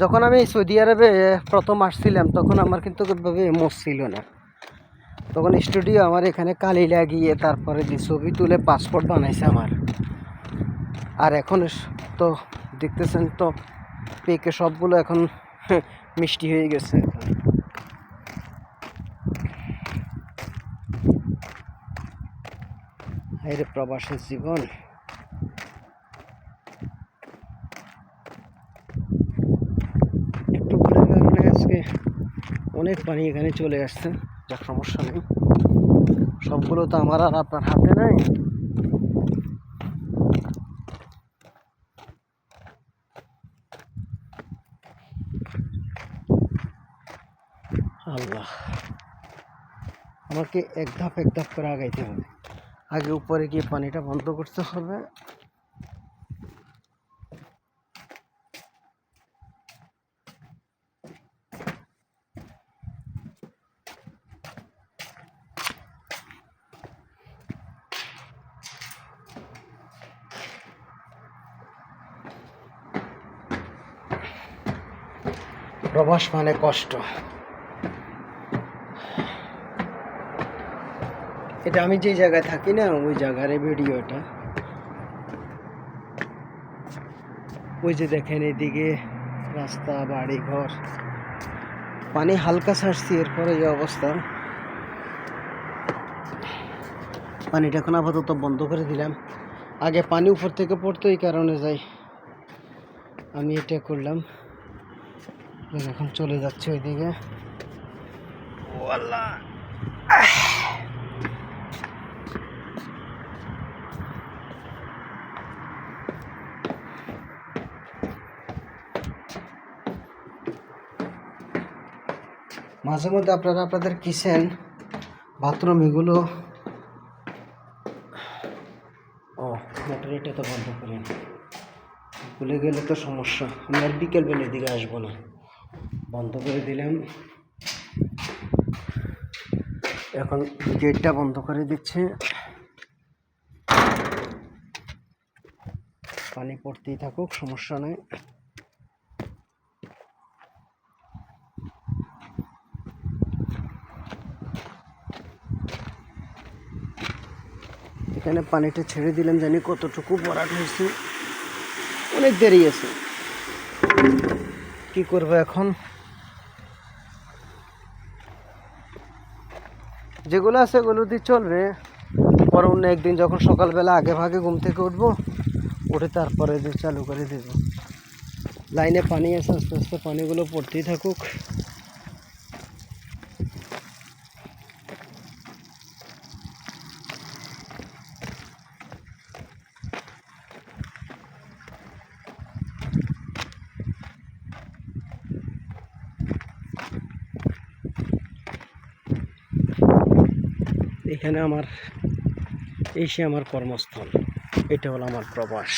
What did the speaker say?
যখন আমি সৌদি আরবে প্রথম আসছিলাম, তখন আমার কিন্তু এভাবে মোষ ছিল না। তখন স্টুডিও আমার এখানে কালি লাগিয়ে তারপরে যে ছবি তুলে পাসপোর্ট বানাইছে আমার। আর এখন তো দেখতেছেন তো, পেকে সবগুলো এখন মিষ্টি হয়ে গেছে এখন। এই রে প্রবাসের জীবন। অনেক পানি এখানে চলে আসছে যা সমস্যা নেই। সবগুলো তো আমার আর আপনার হাতে নাই। আল্লাহ, আমাকে এক ধাপ এক ধাপ করে আগাইতে হবে। আগে উপরে গিয়ে পানিটা বন্ধ করতে হবে। প্রবাস মানে কষ্ট। এটা আমি যে জায়গায় থাকি না, ওই জায়গার এই ভিডিওটা ওই যে দেখেন এদিকে রাস্তা বাড়ি ঘর পানি হালকা ছাড়ছি, এরপরে যে অবস্থা। পানিটা এখন আপাতত বন্ধ করে দিলাম। আগে পানি উপর থেকে পড়তো, এই কারণে যাই। আমি এটা করলাম। এখন চলে যাচ্ছে ওইদিকে। মাঝে মধ্যে আপনারা আপনাদের কিচেন বাথরুম এগুলো ও মোটর এটা তো বন্ধ করেন। ভুলে গেলে তো সমস্যা। আমি আর বিকেল বেলের দিকে আসব না। বন্ধ করে দিলাম। এখন গেটটা বন্ধ করে দিচ্ছে। পানি পড়তেই থাকুক, সমস্যা নেই। এখানে পানিটা ছেড়ে দিলাম, জানি কতটুকু ভরাট হয়েছে। অনেক দেরি আছে। কি করব এখন? যেগুলো আছে ওগুলো দিয়ে চলবে। পরে অন্য একদিন যখন সকালবেলা আগে ভাগে ঘুম থেকে উঠবো, উঠে তারপরে চালু করে দেবো। লাইনে পানি আছে, আস্তে আস্তে পানিগুলো পড়তেই থাকুক। এখানে আমার এই সে আমার কর্মস্থল। এটা হলো আমার প্রবাস।